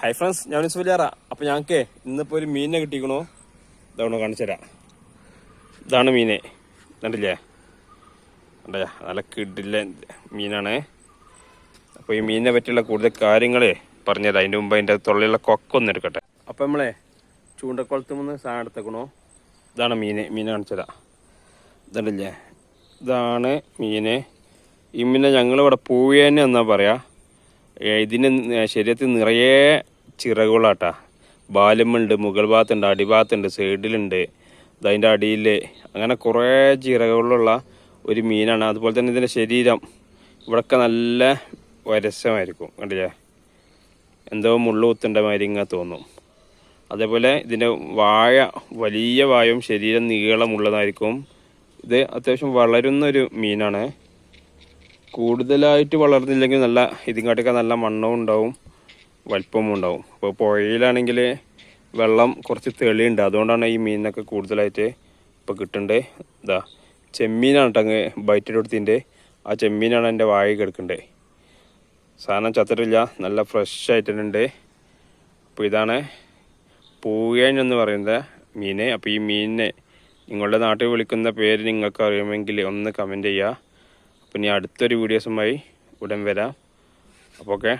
Hi friends ഞാൻ സുലിയാറ അപ്പൊ ഞങ്ങൾക്ക് ഇന്നിപ്പോ ഒരു മീനിനെ കിട്ടിക്കണോ ഇതാണോ കാണിച്ചു തരാം. ഇതാണ് മീനെ. കണ്ടില്ലേ? കണ്ടയാ നല്ല കിടില്ല മീനാണ്. അപ്പോൾ ഈ മീനിനെ പറ്റിയുള്ള കൂടുതൽ കാര്യങ്ങളെ പറഞ്ഞത്. അതിന്റെ മുമ്പ് അതിന്റെ തൊള്ളിലുള്ള കൊക്കൊന്ന് എടുക്കട്ടെ. അപ്പോൾ നമ്മളെ ചൂണ്ടക്കുളത്ത് നിന്ന് സാധനം എടുത്തേക്കണോ. ഇതാണ് മീനെ. മീനെ കാണിച്ചുതരാം ഇതുണ്ടല്ലേ ഇതാണ് മീന്. ഈ മീനെ ഞങ്ങളിവിടെ പൂവേനെ എന്നാ പറയാ. ഇതിന് ശരീരത്തിൽ നിറയെ ചിറകുകളാട്ടാ. ബാലമുണ്ട് മുകൾ ഭാഗത്തുണ്ട് അടിഭാഗത്തുണ്ട് സൈഡിലുണ്ട് അതിന്റെ അടിയിൽ അങ്ങനെ കുറേ ചിറകുകളുള്ള ഒരു മീനാണ്. അതുപോലെ തന്നെ ഇതിന്റെ ശരീരം ഇവിടൊക്കെ നല്ല വരസമായിരിക്കും കണ്ടില്ലേ? എന്തോ മുള്ളു കുത്തേണ്ട മാതിരി ഇങ്ങനെ തോന്നും. അതേപോലെ ഇതിന്റെ വായ വലിയ വായും ശരീരം നീളമുള്ളതായിരിക്കും. ഇത് അത്യാവശ്യം വളരുന്നൊരു മീനാണ്. കൂടുതലായിട്ട് വളർന്നില്ലെങ്കിൽ നല്ല ഇതിങ്ങാട്ടൊക്കെ നല്ല മണ്ണവും ഉണ്ടാവും വലിപ്പവും ഉണ്ടാവും. അപ്പോൾ പുഴയിലാണെങ്കിൽ വെള്ളം കുറച്ച് തെളിയുണ്ട്. അതുകൊണ്ടാണ് ഈ മീനിനൊക്കെ കൂടുതലായിട്ട് ഇപ്പോൾ കിട്ടണ്ടേ. ഇതാ ചെമ്മീനാണ് കേട്ടോ അങ്ങ് ബൈറ്റിലെടുത്തിന്റെ ആ ചെമ്മീനാണ് എന്റെ വായ കിടക്കണ്ടേ. സാധനം ചത്തിട്ടില്ല നല്ല ഫ്രഷ് ആയിട്ടുണ്ട്. അപ്പോൾ ഇതാണ് പൂവേൻ എന്ന് പറയുന്ന മീനെ. അപ്പോൾ ഈ മീനിനെ നിങ്ങളുടെ നാട്ടിൽ വിളിക്കുന്ന പേര് നിങ്ങൾക്ക് അറിയുമെങ്കിൽ ഒന്ന് കമന്റ് ചെയ്യുക അപ്പോൾ ഇനി അടുത്തൊരു വീഡിയോസുമായി ഉടൻ വരാം. അപ്പോൾ ഓക്കെ